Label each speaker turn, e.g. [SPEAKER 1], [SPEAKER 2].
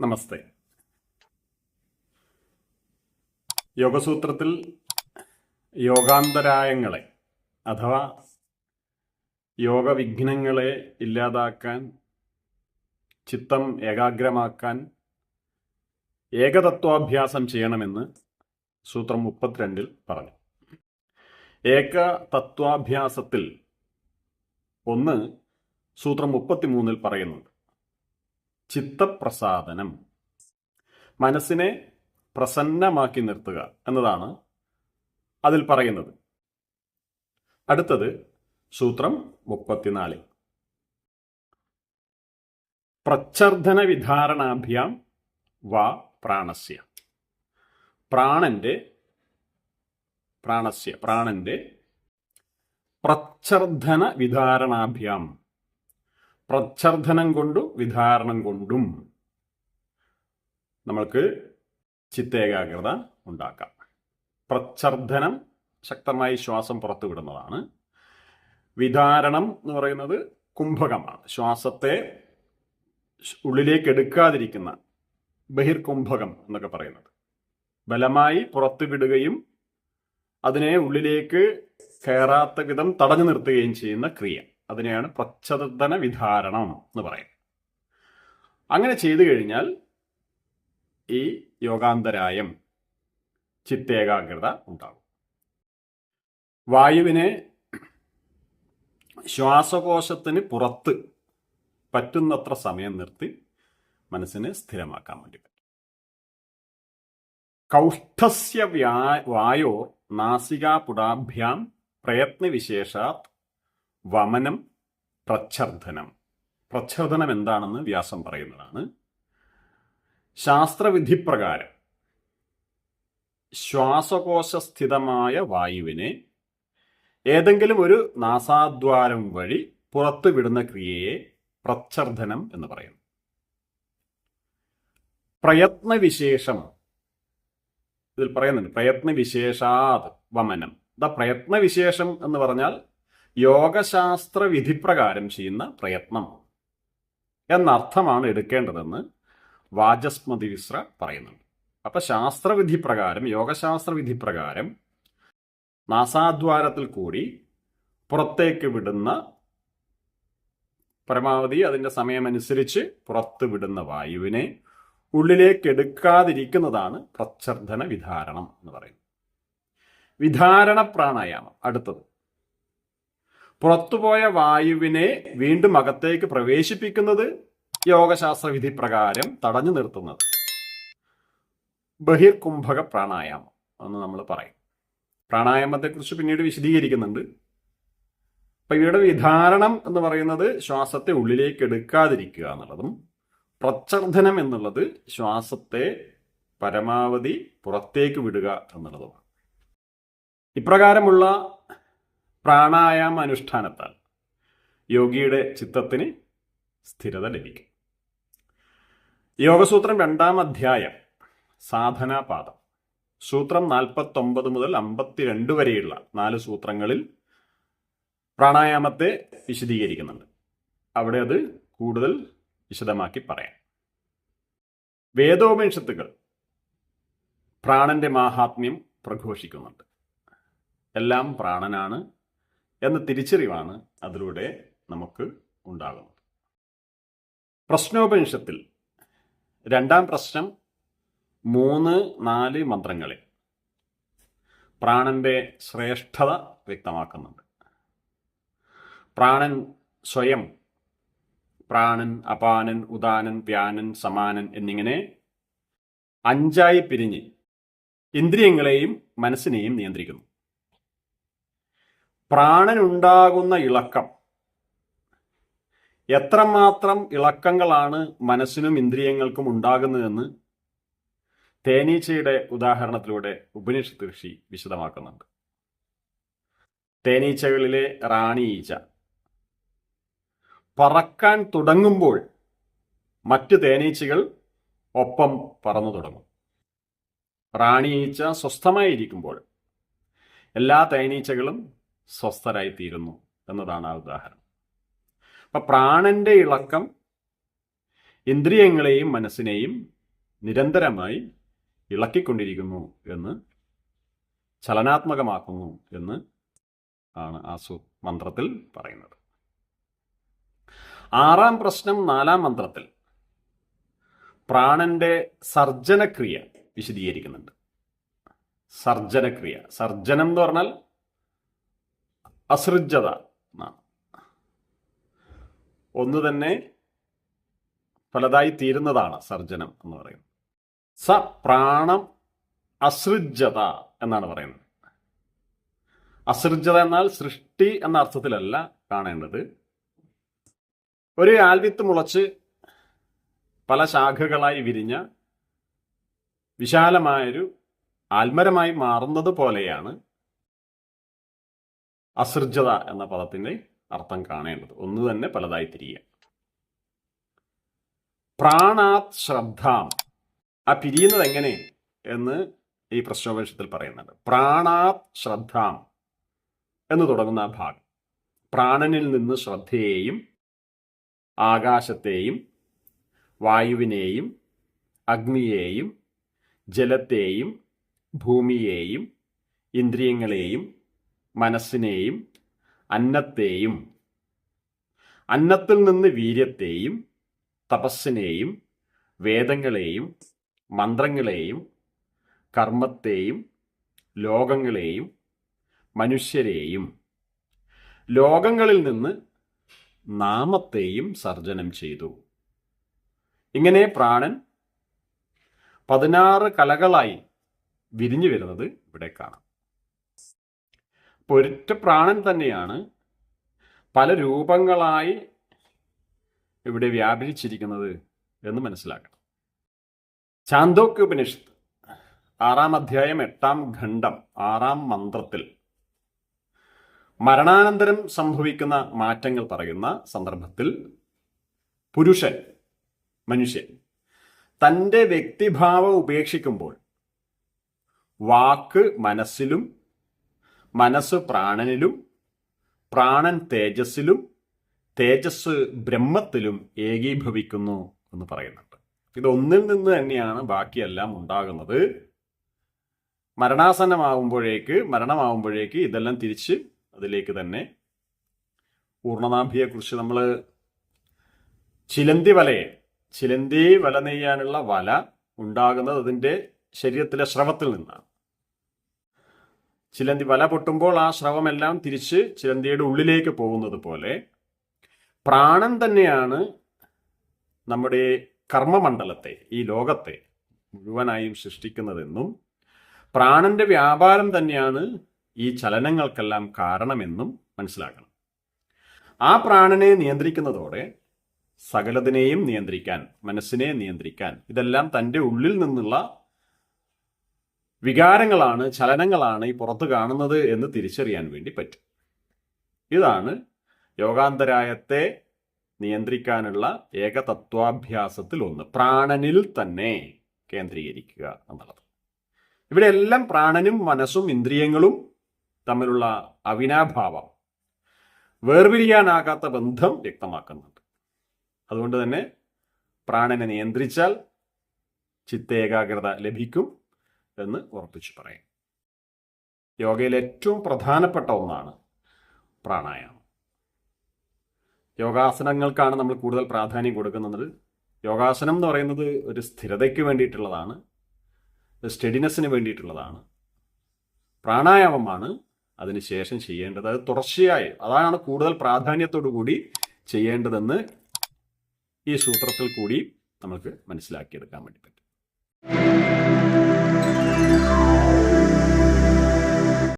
[SPEAKER 1] നമസ്തേ. യോഗസൂത്രത്തിൽ യോഗാന്തരായങ്ങളെ അഥവാ യോഗവിഘ്നങ്ങളെ ഇല്ലാതാക്കാൻ ചിത്തം ഏകാഗ്രമാക്കാൻ ഏകതത്വാഭ്യാസം ചെയ്യണമെന്ന് സൂത്രം മുപ്പത്തിരണ്ടിൽ പറഞ്ഞു. ഏക തത്വാഭ്യാസത്തിൽ ഒന്ന് സൂത്രം മുപ്പത്തിമൂന്നിൽ പറയുന്നുണ്ട്. ചിത്തപ്രസാദനം. മനസ്സിനെ പ്രസന്നമാക്കി നിർത്തുക എന്നതാണ് അതിൽ പറയുന്നത്. അടുത്തത് സൂത്രം മുപ്പത്തിനാല്. പ്രച്ഛർദ്ധന വിധാരണാഭ്യാം വാ പ്രാണസ്യ. പ്രാണന്റെ പ്രാണസ്യ പ്രാണന്റെ പ്രച്ഛർദ്ധന വിധാരണാഭ്യാം പ്രച്ഛർദ്ധനം കൊണ്ടും വിധാരണം കൊണ്ടും നമ്മൾക്ക് ചിത്തേകാഗ്രത ഉണ്ടാക്കാം. പ്രച്ഛർദ്ധനം ശക്തമായി ശ്വാസം പുറത്തു വിടുന്നതാണ് വിധാരണം എന്ന് പറയുന്നത് കുംഭകമാണ്. ശ്വാസത്തെ ഉള്ളിലേക്ക് എടുക്കാതിരിക്കുന്ന ബഹിർകുംഭകം എന്നൊക്കെ പറയുന്നത്. ബലമായി പുറത്തു വിടുകയും അതിനെ ഉള്ളിലേക്ക് കയറാത്ത വിധം തടഞ്ഞു നിർത്തുകയും ചെയ്യുന്ന ക്രിയ. അതിനെയാണ് പ്രച്ഛർദ്ധന വിധാരണം എന്ന് പറയുന്നത്. അങ്ങനെ ചെയ്തു കഴിഞ്ഞാൽ ഈ യോഗാന്തരായം ചിത്തേകാഗ്രത ഉണ്ടാകും. വായുവിനെ ശ്വാസകോശത്തിന് പുറത്ത് പറ്റുന്നത്ര സമയം നിർത്തി മനസ്സിനെ സ്ഥിരമാക്കാൻ വേണ്ടി പറ്റും. കൗഷ്ഠസ്യ വ്യാ വായോ നാസികാപുടാഭ്യാം പ്രയത്നവിശേഷാത് വമനം പ്രച്ഛർദ്ധനം. പ്രച്ഛർദ്ധനം എന്താണെന്ന് വ്യാസം പറയുന്നതാണ്. ശാസ്ത്രവിധിപ്രകാരം ശ്വാസകോശസ്ഥിതമായ വായുവിനെ ഏതെങ്കിലും ഒരു നാസാദ്വാരം വഴി പുറത്തു വിടുന്ന ക്രിയയെ പ്രച്ഛർദ്ധനം എന്ന് പറയുന്നു. പ്രയത്നവിശേഷം. ഇതിൽ പറയുന്നുണ്ട് പ്രയത്നവിശേഷാത് വമനം. ദ പ്രയത്നവിശേഷം എന്ന് പറഞ്ഞാൽ യോഗശാസ്ത്ര വിധിപ്രകാരം ചെയ്യുന്ന പ്രയത്നം. എന്നർത്ഥമാണ് എടുക്കേണ്ടതെന്ന് വാചസ്മതി മിശ്ര പറയുന്നുണ്ട്. അപ്പൊ ശാസ്ത്രവിധി പ്രകാരം യോഗശാസ്ത്ര വിധി പ്രകാരം നാസാദ്വാരത്തിൽ കൂടി പുറത്തേക്ക് വിടുന്ന പരമാവധി അതിന്റെ സമയമനുസരിച്ച് പുറത്ത് വിടുന്ന വായുവിനെ ഉള്ളിലേക്ക് എടുക്കാതിരിക്കുന്നതാണ് പ്രച്ഛർദ്ധന വിധാരണം എന്ന് പറയുന്നത്. വിധാരണ പ്രാണായാമം അടുത്തത്. പുറത്തുപോയ വായുവിനെ വീണ്ടും അകത്തേക്ക് പ്രവേശിപ്പിക്കുന്നത് യോഗശാസ്ത്ര വിധി പ്രകാരം തടഞ്ഞു നിർത്തുന്നത്. ബഹിർകുംഭക പ്രാണായാമം എന്ന് നമ്മൾ പറയും. പ്രാണായാമത്തെക്കുറിച്ച് പിന്നീട് വിശദീകരിക്കുന്നുണ്ട്. അപ്പൊ ഇവയുടെ വിധാരണം എന്ന് പറയുന്നത് ശ്വാസത്തെ ഉള്ളിലേക്ക് എടുക്കാതിരിക്കുക എന്നുള്ളതും പ്രച്ഛർദ്ധനം എന്നുള്ളത് ശ്വാസത്തെ പരമാവധി പുറത്തേക്ക് വിടുക എന്നുള്ളതുമാണ്. ഇപ്രകാരമുള്ള പ്രാണായാമ അനുഷ്ഠാനത്താൽ യോഗിയുടെ ചിത്തത്തിന് സ്ഥിരത ലഭിക്കും. യോഗസൂത്രം രണ്ടാം അധ്യായം സാധനാപാദം. സൂത്രം നാൽപ്പത്തൊമ്പത് മുതൽ അമ്പത്തിരണ്ട് വരെയുള്ള നാല് സൂത്രങ്ങളിൽ പ്രാണായാമത്തെ വിശദീകരിക്കുന്നുണ്ട്. അവിടെ അത് കൂടുതൽ വിശദമാക്കി പറയാം. വേദോപനിഷത്തുകൾ പ്രാണന്റെ മാഹാത്മ്യം പ്രഘോഷിക്കുന്നുണ്ട്. എല്ലാം പ്രാണനാണ്. എന്ന തിരിച്ചറിവാണ് അതിലൂടെ നമുക്ക് ഉണ്ടാകുന്നത്. പ്രശ്നോപനിഷത്തിൽ രണ്ടാം പ്രശ്നം മൂന്ന് നാല് മന്ത്രങ്ങളിൽ പ്രാണന്റെ ശ്രേഷ്ഠത വ്യക്തമാക്കുന്നുണ്ട്. പ്രാണൻ സ്വയം പ്രാണൻ അപാനൻ ഉദാനൻ വ്യാനൻ സമാനൻ എന്നിങ്ങനെ അഞ്ചായി പിരിഞ്ഞ് ഇന്ദ്രിയങ്ങളെയും മനസ്സിനെയും നിയന്ത്രിക്കുന്നു. പ്രാണനുണ്ടാകുന്ന ഇളക്കം. എത്രമാത്രം ഇളക്കങ്ങളാണ് മനസ്സിനും ഇന്ദ്രിയങ്ങൾക്കും ഉണ്ടാകുന്നതെന്ന് തേനീച്ചയുടെ ഉദാഹരണത്തിലൂടെ ഉപനിഷത്ത് ഋഷി വിശദമാക്കുന്നുണ്ട്. തേനീച്ചകളിലെ റാണി ഈച്ച പറക്കാൻ തുടങ്ങുമ്പോൾ മറ്റ് തേനീച്ചകൾ ഒപ്പം പറന്നു തുടങ്ങും. റാണി ഈച്ച സ്വസ്ഥമായിരിക്കുമ്പോൾ എല്ലാ തേനീച്ചകളും സ്വസ്ഥരായി തീരുന്നു എന്നതാണ് ആ ഉദാഹരണം. അപ്പൊ പ്രാണന്റെ ഇളക്കം ഇന്ദ്രിയങ്ങളെയും മനസ്സിനെയും നിരന്തരമായി ഇളക്കിക്കൊണ്ടിരിക്കുന്നു എന്ന് ചലനാത്മകമാക്കുന്നു എന്ന് ആണ് ആ സു മന്ത്രത്തിൽ പറയുന്നത്. ആറാം പ്രശ്നം നാലാം മന്ത്രത്തിൽ പ്രാണന്റെ സർജനക്രിയ വിശദീകരിക്കുന്നുണ്ട്. സർജനക്രിയ. സർജനം എന്ന് പറഞ്ഞാൽ അസൃജത എന്നാണ് ഒന്ന് തന്നെ ഫലതായി തീരുന്നതാണ് സർജനം എന്ന് പറയുന്നത്. സ പ്രാണം അസൃജത എന്നാണ് പറയുന്നത്. അസൃജത എന്നാൽ സൃഷ്ടി എന്ന അർത്ഥത്തിലല്ല കാണേണ്ടത്. ഒരു ആൽവിത്ത് മുളച്ച് പല ശാഖകളായി വിരിഞ്ഞ വിശാലമായൊരു ആൽമരമായി മാറുന്നത് പോലെയാണ് അസൃജത എന്ന പദത്തിന്റെ അർത്ഥം കാണേണ്ടത്. ഒന്ന് തന്നെ പലതായി തിരിയുക പ്രാണാത് ശ്രദ്ധാം. ആ പിരിയുന്നത് എങ്ങനെ എന്ന് ഈ പ്രശ്നോപനിഷത്തിൽ പറയുന്നുണ്ട്. പ്രാണാത് ശ്രദ്ധാം എന്ന് തുടങ്ങുന്ന ഭാഗം. പ്രാണനിൽ നിന്ന് ശ്രദ്ധയെയും ആകാശത്തെയും വായുവിനെയും അഗ്നിയെയും ജലത്തെയും ഭൂമിയെയും ഇന്ദ്രിയങ്ങളെയും മനസ്സിനെയും അന്നത്തെയും അന്നത്തിൽ നിന്ന് വീര്യത്തെയും തപസ്സിനെയും വേദങ്ങളെയും മന്ത്രങ്ങളെയും കർമ്മത്തെയും ലോകങ്ങളെയും മനുഷ്യരെയും ലോകങ്ങളിൽ നിന്ന് നാമത്തെയും സർജനം ചെയ്തു. ഇങ്ങനെ പ്രാണൻ പതിനാറ് കലകളായി വിരിഞ്ഞു വരുന്നത് ഇവിടെ കാണാം. പൊരുറ്റ പ്രാണൻ തന്നെയാണ് പല രൂപങ്ങളായി ഇവിടെ വ്യാപരിച്ചിരിക്കുന്നത് എന്ന് മനസ്സിലാക്കണം. ചാന്തോക്യ ഉപനിഷത്ത് ആറാം അധ്യായം എട്ടാം ഖണ്ഡം ആറാം മന്ത്രത്തിൽ മരണാനന്തരം സംഭവിക്കുന്ന മാറ്റങ്ങൾ പറയുന്ന സന്ദർഭത്തിൽ പുരുഷൻ മനുഷ്യൻ തന്റെ വ്യക്തിഭാവം ഉപേക്ഷിക്കുമ്പോൾ വാക്ക് മനസ്സിലും മനസ്സ് പ്രാണനിലും പ്രാണൻ തേജസ്സിലും തേജസ് ബ്രഹ്മത്തിലും ഏകീഭവിക്കുന്നു എന്ന് പറയുന്നുണ്ട്. ഇതൊന്നിൽ നിന്ന് തന്നെയാണ് ബാക്കിയെല്ലാം ഉണ്ടാകുന്നത്. മരണാസന്നമാവുമ്പോഴേക്ക് മരണമാവുമ്പോഴേക്ക് ഇതെല്ലാം തിരിച്ച് അതിലേക്ക് തന്നെ പൂർണനാഭിയെക്കുറിച്ച് നമ്മൾ ചിലന്തി വലയെ ചിലന്തി വല നെയ്യാനുള്ള വല ഉണ്ടാകുന്നത് അതിന്റെ ശരീരത്തിലെ സ്രവത്തിൽ നിന്നാണ്. ചിലന്തി വല പൊട്ടുമ്പോൾ ആ സ്രവമെല്ലാം തിരിച്ച് ചിലന്തിയുടെ ഉള്ളിലേക്ക് പോകുന്നത് പോലെ പ്രാണൻ തന്നെയാണ് നമ്മുടെ കർമ്മമണ്ഡലത്തെ ഈ ലോകത്തെ മുഴുവനായും സൃഷ്ടിക്കുന്നതെന്നും പ്രാണന്റെ വ്യാപാരം തന്നെയാണ് ഈ ചലനങ്ങൾക്കെല്ലാം കാരണമെന്നും മനസ്സിലാക്കണം. ആ പ്രാണനെ നിയന്ത്രിക്കുന്നതോടെ സകലതിനെയും നിയന്ത്രിക്കാൻ മനസ്സിനെ നിയന്ത്രിക്കാൻ ഇതെല്ലാം തന്റെ ഉള്ളിൽ നിന്നുള്ള വികാരങ്ങളാണ് ചലനങ്ങളാണ് ഈ പുറത്ത് കാണുന്നത് എന്ന് തിരിച്ചറിയാൻ വേണ്ടി പറ്റും. ഇതാണ് യോഗാന്തരായത്തെ നിയന്ത്രിക്കാനുള്ള ഏക തത്വാഭ്യാസത്തിൽ ഒന്ന് പ്രാണനിൽ തന്നെ കേന്ദ്രീകരിക്കുക എന്നുള്ളത്. ഇവിടെ എല്ലാം പ്രാണനും മനസ്സും ഇന്ദ്രിയങ്ങളും തമ്മിലുള്ള അവിനാഭാവം വേർപിരിയാനാകാത്ത ബന്ധം വ്യക്തമാക്കുന്നുണ്ട്. അതുകൊണ്ട് തന്നെ പ്രാണനെ നിയന്ത്രിച്ചാൽ ചിത്തേകാഗ്രത ലഭിക്കും എന്ന് ഉറപ്പിച്ച് പറയും. യോഗയിൽ ഏറ്റവും പ്രധാനപ്പെട്ട ഒന്നാണ് പ്രാണായാമം. യോഗാസനങ്ങൾക്കാണ് നമ്മൾ കൂടുതൽ പ്രാധാന്യം കൊടുക്കുന്നത്. യോഗാസനം എന്ന് പറയുന്നത് ഒരു സ്ഥിരതയ്ക്ക് വേണ്ടിയിട്ടുള്ളതാണ് സ്റ്റഡിനെസ്സിന് വേണ്ടിയിട്ടുള്ളതാണ്. പ്രാണായാമമാണ് അതിനുശേഷം ചെയ്യേണ്ടത്. അത് തുടർച്ചയായി അതാണ് കൂടുതൽ പ്രാധാന്യത്തോടു കൂടി ചെയ്യേണ്ടതെന്ന് ഈ സൂത്രത്തിൽ കൂടി നമുക്ക് മനസ്സിലാക്കിയെടുക്കാൻ വേണ്ടി പറ്റും.